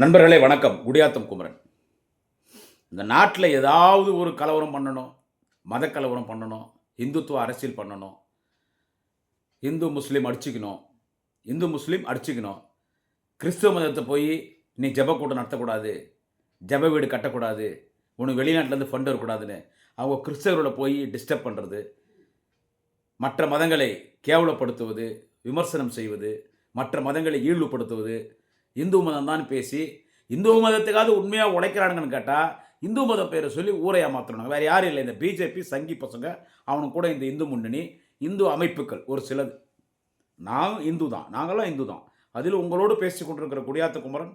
நண்பர்களே வணக்கம். குடியாத்தம் குமரன். இந்த நாட்டில் ஏதாவது ஒரு கலவரம் பண்ணணும் மத கலவரம் பண்ணணும் இந்துத்துவ அரசியல் பண்ணணும் இந்து முஸ்லீம் அடிச்சுக்கணும் இந்து முஸ்லீம் அடிச்சுக்கணும். கிறிஸ்துவ மதத்தை போய் நீ ஜபக்கூட்டம் நடத்தக்கூடாது ஜெப வீடு கட்டக்கூடாது உனக்கு வெளிநாட்டிலேருந்து ஃபண்ட் வரக்கூடாதுன்னு அவங்க கிறிஸ்தவரோட போய் டிஸ்டர்ப் பண்ணுறது மற்ற மதங்களை கேவலப்படுத்துவது விமர்சனம் செய்வது மற்ற மதங்களை ஈழ்வுபடுத்துவது இந்து மதம் தான் பேசி இந்து மதத்துக்காவது உண்மையாக உழைக்கிறானுங்கன்னு கேட்டால் இந்து மதம் பேரை சொல்லி ஊரை ஏமாத்துறாங்க வேறு யாரும் இல்லை. இந்த பிஜேபி சங்கி பசங்க அவனுக்கு கூட இந்த இந்து முன்னணி இந்து அமைப்புகள் ஒரு சிலது. நான் இந்து தான். நாங்களாம் இந்து தான். அதில் உங்களோடு பேசி கொண்டிருக்கிற குடியாத்த குமரன்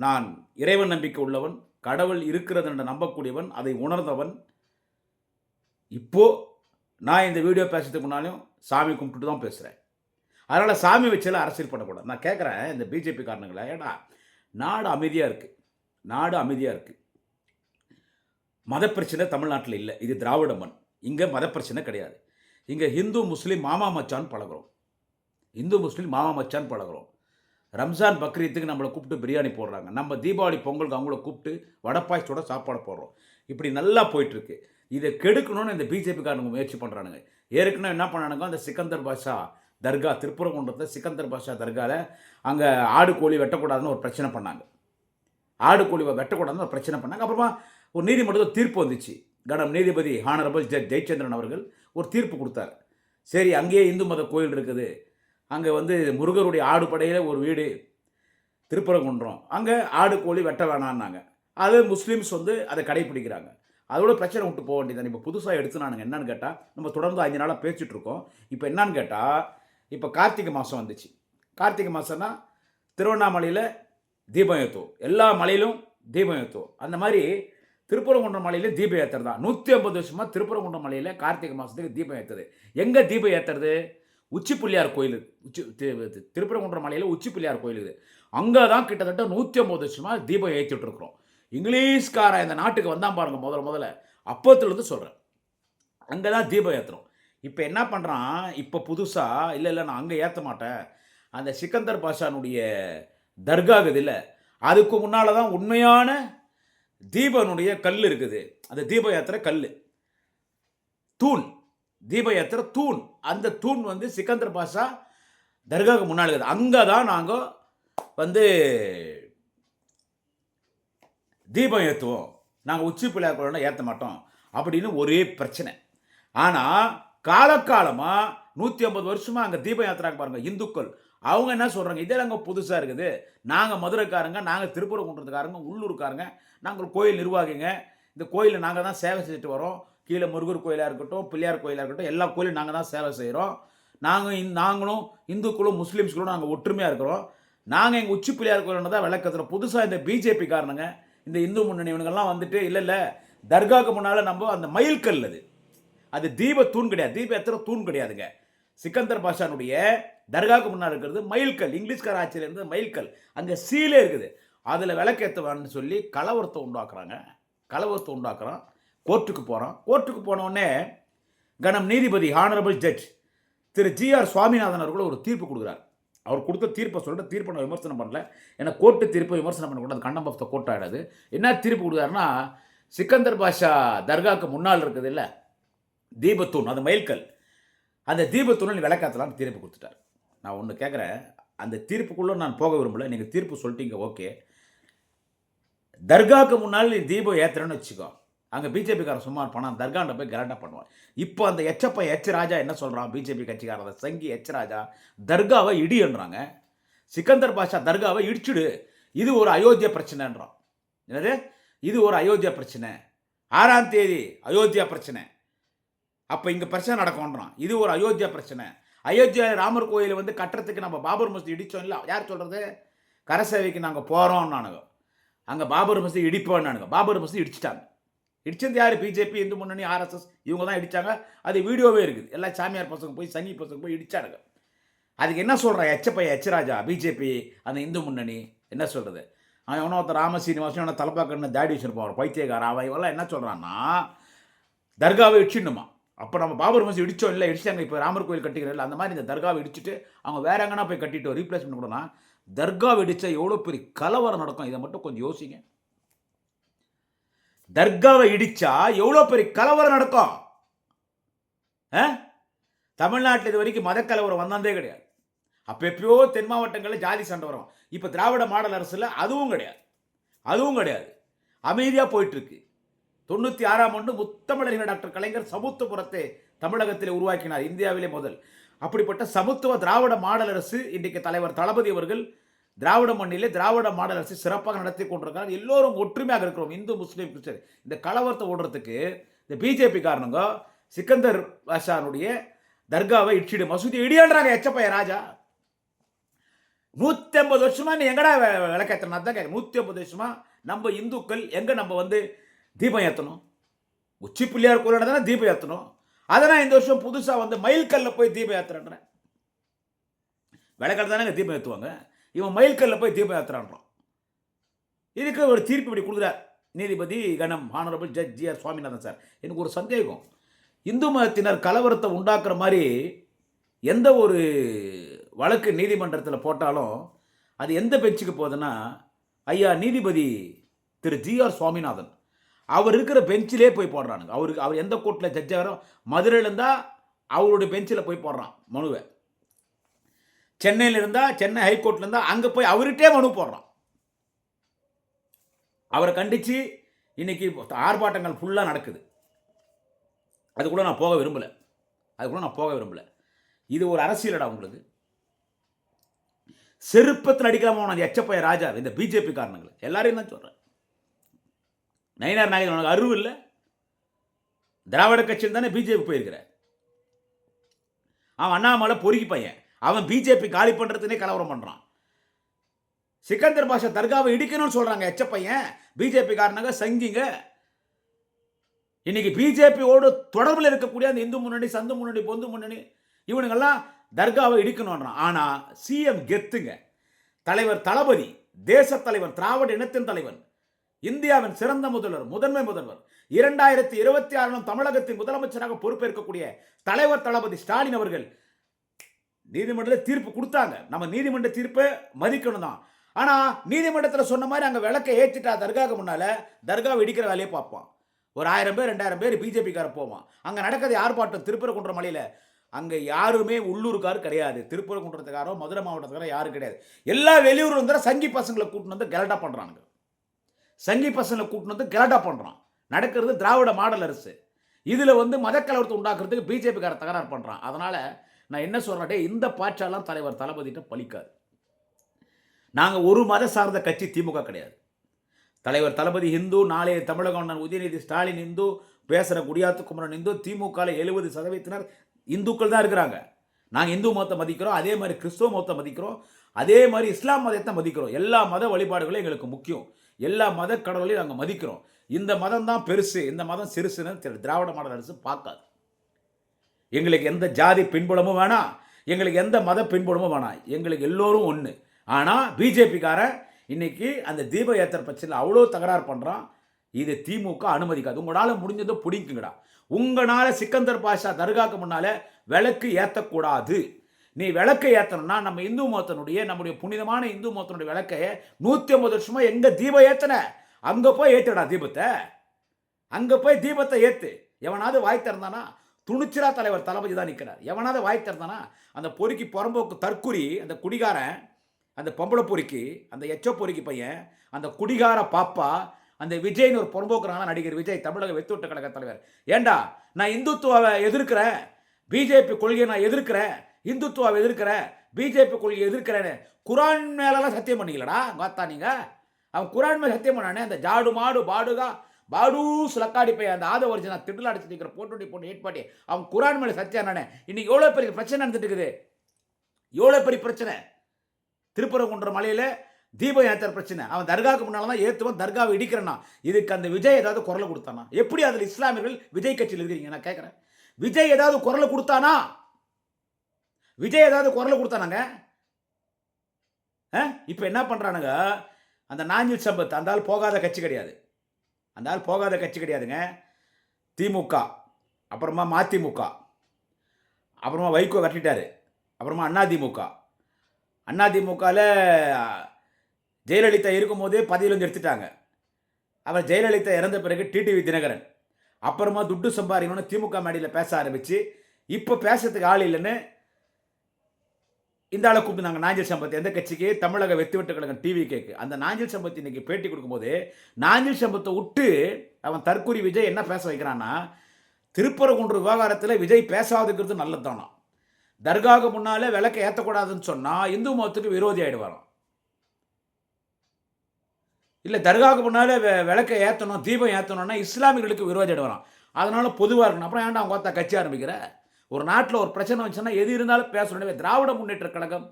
நான் இறைவன் நம்பிக்கை உள்ளவன் கடவுள் இருக்கிறது என்று நம்பக்கூடியவன் அதை உணர்ந்தவன். இப்போ நான் இந்த வீடியோ பேசுறதுக்கு முன்னாலையும் சாமி கும்பிட்டுட்டு தான் பேசுகிறேன் அதனால் சாமி வச்செல்லாம் அரசியல் பண்ணக்கூடாது. நான் கேட்குறேன் இந்த பிஜேபி காரணங்களை. ஏடா நாடு அமைதியாக இருக்குது நாடு அமைதியாக இருக்குது மத பிரச்சனை தமிழ்நாட்டில் இல்லை. இது திராவிட மண். இங்கே மத பிரச்சனை கிடையாது. இங்கே ஹிந்து முஸ்லீம் மாமா மச்சான் பழகுறோம். இந்து முஸ்லீம் மாமா மச்சான் பழகுறோம். ரம்ஜான் பக்ரீத்துக்கு நம்மளை கூப்பிட்டு பிரியாணி போடுறாங்க. நம்ம தீபாவளி பொங்கலுக்கு அவங்கள கூப்பிட்டு வடப்பாய்ச்சோட சாப்பாடு போடுறோம். இப்படி நல்லா போயிட்டுருக்கு. இதை கெடுக்கணும்னு இந்த பிஜேபிக்காரனுங்க முயற்சி பண்ணுறானுங்க ஏற்கனவே என்ன பண்ணானுங்க? அந்த சிக்கந்தர் பாஷா தர்கா திருப்புரங்குன்றத்தில் சிக்கந்தர் பாஷா தர்காவில் அங்கே ஆடு கோழி வெட்டக்கூடாதுன்னு ஒரு பிரச்சனை பண்ணாங்க. ஆடு கோழி வெட்டக்கூடாதுன்னு ஒரு பிரச்சனை பண்ணாங்க. அப்புறமா ஒரு நீதிமன்றத்தில் தீர்ப்பு வந்துச்சு. கடம் நீதிபதி ஹானரபிள் ஜெ ஜெயச்சந்திரன் அவர்கள் ஒரு தீர்ப்பு கொடுத்தார். சரி அங்கேயே இந்து மத கோயில் இருக்குது. அங்கே வந்து முருகருடைய ஆடு படையில் ஒரு வீடு திருப்பரங்குன்றம். அங்கே ஆடு கோழி வெட்ட வேணான்னாங்க அது முஸ்லீம்ஸ் வந்து அதை கடைப்பிடிக்கிறாங்க. அதோட பிரச்சனை விட்டு போக வேண்டியது இப்போ புதுசாக எடுத்துனானுங்க. என்னன்னு கேட்டால் நம்ம தொடர்ந்து அஞ்சு நாளாக பேசிகிட்ருக்கோம் இப்போ என்னன்னு கேட்டால் இப்போ கார்த்திகை மாதம் வந்துச்சு. கார்த்திகை மாதம்னா திருவண்ணாமலையில் தீபம் ஏற்றுவோம் எல்லா மலையிலும் தீபம் ஏற்றுவோம் அந்த மாதிரி திருப்பரங்குன்றம் மலையில் தீபம் ஏற்றுறது தான். நூற்றி ஐம்பது வருஷமாக திருப்பரங்குன்றம் மலையில் கார்த்திகை மாதத்துக்கு தீபம் ஏற்றுறது எங்கே தீபம் ஏற்றுறது உச்சி பிள்ளையார் கோயில் உச்சி தி- திருப்பரங்குன்றம் மலையில் உச்சி பிள்ளையார் கோயில் இது. அங்கே தான் கிட்டத்தட்ட நூற்றி ஐம்பது வருஷமாக தீபம் ஏற்றிட்டு இருக்கிறோம். இங்கிலீஷ்காரன் இந்த நாட்டுக்கு வந்தான் பாருங்க முதல்ல முதல்ல. அப்பத்துலேருந்து சொல்கிறேன் அங்கே தான் தீபம் ஏற்றுறோம் இப்போ என்ன பண்ணுறான் இப்போ புதுசாக இல்லை இல்லை நான் அங்கே ஏற்ற மாட்டேன். அந்த சிக்கந்தர் பாஷானுடைய தர்கா இல்லை. அதுக்கு முன்னால் தான் உண்மையான தீபனுடைய கல் இருக்குது. அந்த தீப யாத்திரை கல். தூண். தீப யாத்திரை தூண். அந்த தூண் வந்து சிக்கந்தர் பாஷா தர்காவுக்கு முன்னால் இருக்குது. அங்கே தான் நாங்கள் வந்து தீபம் ஏற்றுவோம் நாங்கள் உச்சி பிள்ளையார் ஏற்ற மாட்டோம். அப்படின்னு ஒரே பிரச்சனை. ஆனால் காலக்காலமாக நூற்றி ஐம்பது வருஷமாக அங்கே தீப யாத்திராக்கு பாருங்கள் இந்துக்கள். அவங்க என்ன சொல்கிறாங்க இதே அங்கே புதுசாக இருக்குது. நாங்கள் மதுரைக்காரங்க நாங்கள் திருப்பூரங்குன்றத்துக்காரங்க உள்ளூர்காரங்க நாங்கள் கோயில் நிர்வாகிங்க. இந்த கோயிலில் நாங்கள் தான் சேவை செஞ்சுட்டு வரோம். கீழே முருகர் கோயிலாக இருக்கட்டும் பிள்ளையார் கோயிலாக இருக்கட்டும் எல்லா கோயிலும் நாங்கள் தான் சேவை செய்கிறோம் நாங்கள் இந் நாங்களும் இந்துக்களும் முஸ்லீம்ஸ்களும் நாங்கள் ஒற்றுமையாக இருக்கிறோம். நாங்கள் எங்கள் உச்சி பிள்ளையார் கோயிலில் தான் விளக்கத்துறோம் புதுசாக இந்த பிஜேபி காரணங்க இந்த இந்து முன்னணி இவனுங்கெல்லாம் வந்துட்டு இல்லை இல்லை தர்காவுக்கு முன்னால் நம்ம அந்த மயில்கல் அது. அது தீப தூண் கிடையாது. தீப எத்தனை தூண் கிடையாதுங்க. சிக்கந்தர் பாஷானுடைய தர்காவுக்கு முன்னால் இருக்கிறது மயில்கல். இங்கிலீஷ்கார ஆட்சியில் இருந்து மயில்கல். அங்கே சீலே இருக்குது. அதில் விளக்கேற்றுவான்னு சொல்லி கலவரத்தை உண்டாக்குறாங்க. கலவரத்தை உண்டாக்குறோம் கோர்ட்டுக்கு போகிறோம் கோர்ட்டுக்கு போனோடனே கணம் நீதிபதி ஹானரபிள் ஜட்ஜ் திரு ஜிஆர் சுவாமிநாதன் அவர்கள் ஒரு தீர்ப்பு கொடுக்குறார். அவர் கொடுத்த தீர்ப்பை சொல்லிட்டு தீர்ப்பை நான் விமர்சனம் பண்ணல. ஏன்னா கோர்ட்டு தீர்ப்பை விமர்சனம் பண்ணக்கூடாது கண்டம் ஆஃப் த கோர்ட் ஆகிடாது என்ன தீர்ப்பு கொடுக்குறாருன்னா சிக்கந்தர் பாஷா தர்காவுக்கு முன்னால் இருக்குது இல்லை. தீபத்தூண் அந்த மயில்கல். அந்த தீபத்தூணில் விளக்காத்தலாம் தீர்ப்பு கொடுத்துட்டார். நான் ஒன்று கேட்குறேன் அந்த தீர்ப்புக்குள்ளே நான் போக விரும்பல நீங்கள் தீர்ப்பு சொல்லிட்டீங்க ஓகே. தர்காவுக்கு முன்னால் நீ தீபம் ஏற்றுறேன்னு வச்சுக்கோ. அங்கே பிஜேபிக்காரன் சும்மா இருப்பான்? தர்காண்ட போய் கரெக்டாக பண்ணுவான். இப்போ அந்த எச்சப்ப எச் ராஜா என்ன சொல்கிறான் பிஜேபி கட்சிக்காரர் சங்கி எச் ராஜா தர்காவை இடின்றாங்க சிக்கந்தர் பாஷா தர்காவை இடிச்சுடு. இது ஒரு அயோத்தியா பிரச்சனைன்றான். என்னது? இது ஒரு அயோத்தியா பிரச்சனை. ஆறாம் தேதி அயோத்தியா பிரச்சனை. அப்போ இங்கே பிரச்சனை நடக்கும்ன்றான். இது ஒரு அயோத்தியா பிரச்சனை. அயோத்தியா ராமர் கோயில் வந்து கட்டுறதுக்கு நம்ம பாபர் மசூதி இடித்தோம் இல்லை யார் சொல்கிறது கரசேவைக்கு நாங்கள் போகிறோம்னானுங்க அங்கே பாபர் மசூதி இடிப்போம்னானுங்க. பாபர் மசூதி இடிச்சிட்டாங்க. இடிச்சது யார்? பிஜேபி இந்து முன்னணி ஆர்எஸ்எஸ் இவங்க தான் இடித்தாங்க அது வீடியோவே இருக்குது. எல்லா சாமியார் பசங்க போய் சனி பசங்க போய் இடிச்சானுங்க. அதுக்கு என்ன சொல்கிறான் எச்சப்பைய எச்சராஜா பிஜேபி அந்த இந்து முன்னணி என்ன சொல்கிறது அவன் எவனோ ஒருத்தர் ராம சீனிவாசன் எவனோ தலைப்பாக்கன்னு தாடி வச்சுருப்பான் ஒரு பைத்தியக்காரன். அவன் இவெல்லாம் என்ன சொல்கிறான்னா தர்காவை இடிச்சிடணுமா? அப்போ நம்ம பாபர் மசி இடிச்சோம் இல்லை இடிச்சாங்க இப்போ ராமர் கோயில் கட்டிக்கிறோம் அந்த மாதிரி இந்த தர்காவை இடிச்சுட்டு அவங்க வேற எங்கன்னா போய் கட்டிட்டு ரீப்ளேஸ்மெண்ட் கொடுனா தர்கா வெடிச்சா எவ்வளோ பெரிய கலவரம் நடக்கும்? இதை மட்டும் கொஞ்சம் யோசிங்க. தர்காவை இடிச்சா எவ்வளோ பெரிய கலவரம் நடக்கும்? ஆ? தமிழ்நாட்டில் இது வரைக்கும் மதக்கலவரம் வந்தாந்தே கிடையாது. அப்போ எப்பயோ தென் மாவட்டங்களில் ஜாதி சண்டை வரும். இப்போ திராவிட மாடல் அரசில் அதுவும் கிடையாது. அதுவும் கிடையாது. அமைதியாக போயிட்டுருக்கு தொண்ணூற்றி ஆறாம் ஆண்டு முத்தமிழறிஞர் டாக்டர் கலைஞர் சமத்துவபுரத்தை தமிழகத்தில் உருவாக்கினார் இந்தியாவிலே முதல். அப்படிப்பட்ட சமத்துவ திராவிட மாடல் அரசு இன்றைக்கு தலைவர் தளபதி அவர்கள் திராவிட மண்ணிலே திராவிட மாடல் அரசு சிறப்பாக நடத்தி கொண்டிருக்கிறார். எல்லோரும் ஒற்றுமையாக இருக்கிறோம் இந்து முஸ்லீம் கிறிஸ்டியன். இந்த கலவரத்தை ஓடுறதுக்கு இந்த பிஜேபி காரணங்க சிக்கந்தர் பாஷானுடைய தர்காவை இடிச்சிடு மசூதி இடியான்றாங்க எச்சப்பைய ராஜா. நூற்றி ஐம்பது வருஷமா நீ எங்கடா வி- தான் கேட்க நூற்றி ஐம்பது வருஷமா நம்ம இந்துக்கள் எங்கே நம்ம வந்து தீபம் ஏற்றணும் உச்சி பிள்ளையார் கோயிலோட தானே தீபம் ஏற்றணும் அதனால் இந்த வருஷம் புதுசாக வந்து மயில்கல்ல போய் தீபம் ஏற்றுறேன்றேன் விளக்கல் தானே தீபம் ஏற்றுவாங்க இவன் மயில்கல்ல போய் தீபம் ஏற்றுறான்றான் இதுக்கு ஒரு தீர்ப்பு இப்படி கொடுக்குறார். நீதிபதி கணம் honourable judge G R Swaminathan sir. எனக்கு ஒரு சந்தேகம். இந்து மதத்தினர் கலவரத்தை உண்டாக்குற மாதிரி எந்த ஒரு வழக்கு நீதிமன்றத்தில் போட்டாலும் அது எந்த பெஞ்சுக்கு போகுதுன்னா ஐயா நீதிபதி திரு ஜி ஆர் சுவாமிநாதன். அவர் இருக்கிற பெஞ்சிலே போய் போடுறானுங்க. அவருக்கு அவர் எந்த கோர்ட்டில் ஜட்ஜாரோ மதுரையில் இருந்தால் அவருடைய பெஞ்சில் போய் போடுறான் மனுவை. சென்னையில் இருந்தால் சென்னை ஹைகோர்ட்டில் இருந்தால் அங்கே போய் அவர்கிட்டே மனு போடுறான். அவரை கண்டித்து இன்னைக்கு ஆர்ப்பாட்டங்கள் ஃபுல்லாக நடக்குது. அது கூட நான் போக விரும்பலை. அது கூட நான் போக விரும்பலை. இது ஒரு அரசியலடா உங்களுக்கு செருப்பத்தில் அடிக்கலாமா அந்த எச்சப்பைய ராஜா இந்த பிஜேபி காரணங்கள். எல்லாரையும் தான் சொல்கிறேன் நயினார் நாயகன் உனக்கு அருவு இல்லை. திராவிட கட்சியில் தானே பிஜேபி போயிருக்கிற அவன் அண்ணாமலை பொறுக்கி பையன். அவன் பிஜேபி காலி பண்ணுறதுனே கலவரம் பண்ணுறான் சிக்கந்தர் பாஷா தர்காவை இடிக்கணும்னு சொல்கிறாங்க எச்ச பையன். பிஜேபி காரணங்க சங்கிங்க. இன்னைக்கு பிஜேபியோடு தொடர்பில் இருக்கக்கூடிய அந்த இந்து முன்னணி சந்து முன்னணி பொந்து முன்னணி இவனுங்கெல்லாம் தர்காவை இடிக்கணுன்றான் ஆனால் சிஎம் கெத்துங்க. தலைவர் தளபதி தேசத் தலைவர் திராவிட இனத்தின் தலைவன் இந்தியாவின் சிறந்த முதல்வர் முதன்மை முதல்வர். இரண்டாயிரத்தி இருபத்தி ஆறிலும் தமிழகத்தின் முதலமைச்சராக பொறுப்பேற்கக்கூடிய தலைவர் தளபதி ஸ்டாலின் அவர்கள் நீதிமன்றத்தில் தீர்ப்பு கொடுத்தாங்க. நம்ம நீதிமன்ற தீர்ப்பை மதிக்கணும் தான் ஆனால் நீதிமன்றத்தில் சொன்ன மாதிரி அங்கே விளக்கை ஏற்றிட்டா தர்காவுக்கு முன்னால் தர்காவை இடிக்கிற வேலையை பார்ப்பான். ஒரு ஆயிரம் பேர் ரெண்டாயிரம் பேர் பிஜேபிக்கார போவான். அங்கே நடக்கிறது ஆர்ப்பாட்டம் திருப்பரங்குன்ற மலையில் அங்கே யாருமே உள்ளூர்கார் கிடையாது. திருப்பரங்குன்றத்துக்காரோ மதுரை மாவட்டத்துக்காரோ யாரும் கிடையாது. எல்லா வெளியூர் வந்து சங்கி பசங்களை கூட்டின்னு வந்து கலட்டா பண்ணுறானுங்க சங்கி பசங்களை கூட்டின்னு வந்து கலட்டா பண்ணுறான் நடக்கிறது திராவிட மாடல் அரசு. இதில் வந்து மதக்கலவரத்தை உண்டாக்குறதுக்கு பிஜேபிக்கார தகராறு பண்ணுறான் அதனால் நான் என்ன சொல்கிறேன் இந்த பாட்சாலாம் தலைவர் தளபதிகிட்ட பலிக்காது நாங்கள் ஒரு மத சார்ந்த கட்சி திமுக கிடையாது. தலைவர் தளபதி ஹிந்து நாளைய தமிழக அண்ணன் உதயநிதி ஸ்டாலின் இந்து பேசுகிற குடியாத்து குமரன் இந்து திமுகவில் எழுபது சதவீதத்தினர் இந்துக்கள் தான் இருக்கிறாங்க. நாங்கள் இந்து மதத்தை மதிக்கிறோம் அதே மாதிரி கிறிஸ்துவ மதத்தை மதிக்கிறோம் அதே மாதிரி இஸ்லாம் மதத்தை மதிக்கிறோம். எல்லா மத வழிபாடுகளும் எங்களுக்கு முக்கியம். எல்லா மத கடவுளையும் நாங்கள் மதிக்கிறோம். இந்த மதம் தான் பெருசு இந்த மதம் சிறுசுன்னு திராவிட மாடல் அரசு பார்க்காது. எங்களுக்கு எந்த ஜாதி பின்புலமும் வேணாம் எங்களுக்கு எந்த மத பின்புலமும் வேணாம் எங்களுக்கு எல்லோரும் ஒன்று ஆனால் பிஜேபிக்காரன் இன்றைக்கி அந்த தீப ஏத்தர் பிரச்சனையில் அவ்வளோ தகராறு பண்ணுறான் இது திமுக அனுமதிக்காது. உங்களால் முடிஞ்சதை பிடிக்குங்கடா உங்களால் சிக்கந்தர் பாஷா தர்காக்கு முன்னால் விளக்கு ஏற்றக்கூடாது நீ விளக்கை ஏற்றணும்னா நம்ம இந்து மதத்தினுடைய நம்முடைய புனிதமான இந்து மதத்தினுடைய விளக்கை நூற்றி ஐம்பது வருஷமாக எங்கே தீபம் ஏற்றின அங்கே போய் ஏற்றுடா தீபத்தை. அங்கே போய் தீபத்தை ஏற்று எவனாவது வாய் திறந்தானா? துணிச்சலா தலைவர் தளபதி தான் நிற்கிறார் எவனாவது வாய் திறந்தானா? அந்த பொறுக்கி புறம்போக்கு தற்குறி அந்த குடிகாரன் அந்த பொம்பளை பொறுக்கி அந்த எச்ச பொறுக்கி பையன் அந்த குடிகார பாப்பா அந்த விஜய்னு ஒரு புறம்போக்குறாங்க நடிகர் விஜய் தமிழக வெத்துவட்ட கழக தலைவர். ஏண்டா நான் இந்துத்துவாவை எதிர்க்கிறேன்? பிஜேபி கொள்கையை நான் எதிர்க்கிறேன்? இந்துத்துவாவை எதிர்க்கிறேன் பிஜேபி கொள்கையை எதிர்க்கிறேன்னு குரான் மேலெல்லாம் சத்தியம் பண்ணிக்கலடா காத்தா நீங்கள் அவன் குரான் மேலே சத்தியம் பண்ணானே அந்த ஜாடு மாடு பாடுகா பாடு சுலக்காடி போய் அந்த ஆத நான் திருடல் அடிச்சு நிற்கிற போட்டு போட்டு எயிட் பாட்டி அவன் குரான் மேலே சத்தியம் நானே இன்னைக்கு எவ்வளோ பெரிய பிரச்சனை நடந்துட்டு இருக்குது? எவ்வளோ பெரிய பிரச்சனை? திருப்பரங்குன்ற மலையில் தீபம் ஏற்றுற பிரச்சனை. அவன் தர்காவுக்கு முன்னால் தான் ஏற்றுவன் தர்காவை இடிக்கிறனா இதுக்கு அந்த விஜய் ஏதாவது குரலை கொடுத்தானா? எப்படி அதில் இஸ்லாமியர்கள் விஜய் கட்சியில் இருக்கிறீங்க? நான் கேட்குறேன் விஜய் ஏதாவது குரலை கொடுத்தானா? விஜய் ஏதாவது குரல் கொடுத்தானாங்க? இப்போ என்ன பண்ணுறானுங்க அந்த நாஞ்சில் சம்பத் அந்த ஆள் போகாத கட்சி கிடையாது. அந்த ஆள் போகாத கட்சி கிடையாதுங்க. திமுக அப்புறமா மதிமுக அப்புறமா வைகோ கட்டிட்டாரு. அப்புறமா அதிமுக அதிமுகவில் ஜெயலலிதா இருக்கும்போதே பதவியிலேருந்து எடுத்துட்டாங்க. அவர் ஜெயலலிதா இறந்த பிறகு டிடிவி தினகரன். அப்புறமா துட்டு சம்பாதிக்கணும்னு திமுக மேடையில் பேச ஆரம்பித்து இப்போ பேசுறதுக்கு ஆள் இல்லைன்னு இந்த ஆளை கூப்பிட்டு நாங்கள் நாஞ்சில் சம்பத் எந்த கட்சிக்கு? தமிழக வெற்றி வெட்டு கழகம் டிவி கேக்கு அந்த நாஞ்சில் சம்பத் இன்னைக்கு பேட்டி கொடுக்கும்போது நாஞ்சில் சம்பத்தை விட்டு அவன் தற்கூரி விஜய் என்ன பேச வைக்கிறான்னா திருப்பரங்குன்ற விவகாரத்தில் விஜய் பேசாதுங்கிறது நல்லதானா தர்காவுக்கு முன்னாலே விளக்கை ஏற்றக்கூடாதுன்னு சொன்னால் இந்து மதத்துக்கு விரோதி ஆகிடுவாராம் இல்லை தர்காவுக்கு முன்னாலே விளக்க விளக்கை ஏற்றணும் தீபம் ஏற்றணும்னா இஸ்லாமியர்களுக்கு விரோதி ஆகிடுவாராம் அதனால பொதுவாக இருக்கணும். அப்புறம் ஏன்டா அவங்க பார்த்தா கட்சி ஆரம்பிக்கிற? ஒரு நாட்டில் ஒரு பிரச்சனை வந்துச்சுன்னா எது இருந்தாலும் பேசணும் திராவிட முன்னேற்ற கழகம்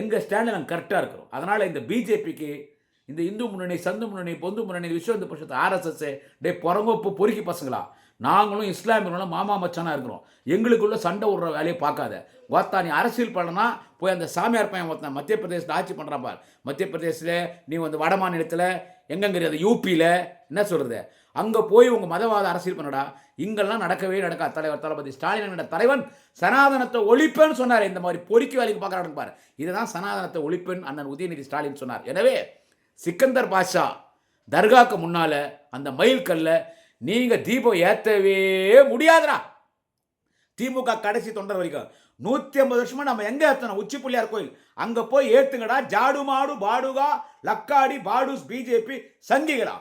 எங்கள் ஸ்டாண்டில் நாங்கள் கரெக்டாக இருக்கிறோம். அதனால் இந்த பிஜேபிக்கு இந்த இந்து முன்னணி சந்து முன்னணி பொந்து முன்னணி விஸ்வந்த பரிஷத்து ஆர்எஸ்எஸ் டே புறங்கோப்பு பொறுக்கி பசங்களா? நாங்களும் இஸ்லாமியர்களும் மாமா மச்சானாக இருக்கிறோம். எங்களுக்குள்ள சண்டை விடுற வேலையை பார்க்காத. ஒருத்தா நீ அரசியல் பண்ணனா போய் அந்த சாமியார் பையன் ஒருத்தன் மத்திய பிரதேசத்தில் ஆட்சி பண்ணுறான் பார். மத்திய பிரதேசத்தில் நீ வந்து வட மாநிலத்தில் எங்கெங்கிறது யூபியில் என்ன சொல்கிறது அங்கே போய் உங்கள் மதவாத அரசியல் பண்ணடா. இங்கெல்லாம் நடக்கவே நடக்காது. தலைவர் தளபதி ஸ்டாலின் தலைவன் சனாதனத்தை ஒழிப்பேன்னு சொன்னார். இந்த மாதிரி பொறுக்கி வேலைக்கு பார்க்குறான்னு பாரு. இதுதான் சனாதனத்தை ஒழிப்பேன் அண்ணன் உதயநிதி ஸ்டாலின் சொன்னார். எனவே சிக்கந்தர் பாஷா தர்காக்கு முன்னால் அந்த மயில் நீங்கள் தீபம் ஏற்றவே முடியாதுடா. திமுக கடைசி தொண்டர் வரைக்கும். நூற்றி ஐம்பது வருஷமாக நம்ம எங்கே ஏற்றணும் உச்சி பிள்ளையார் கோயில். அங்கே போய் ஏற்றுங்கடா ஜாடு மாடு பாடுகா லக்காடி பாடுஸ் பிஜேபி சங்கிகளா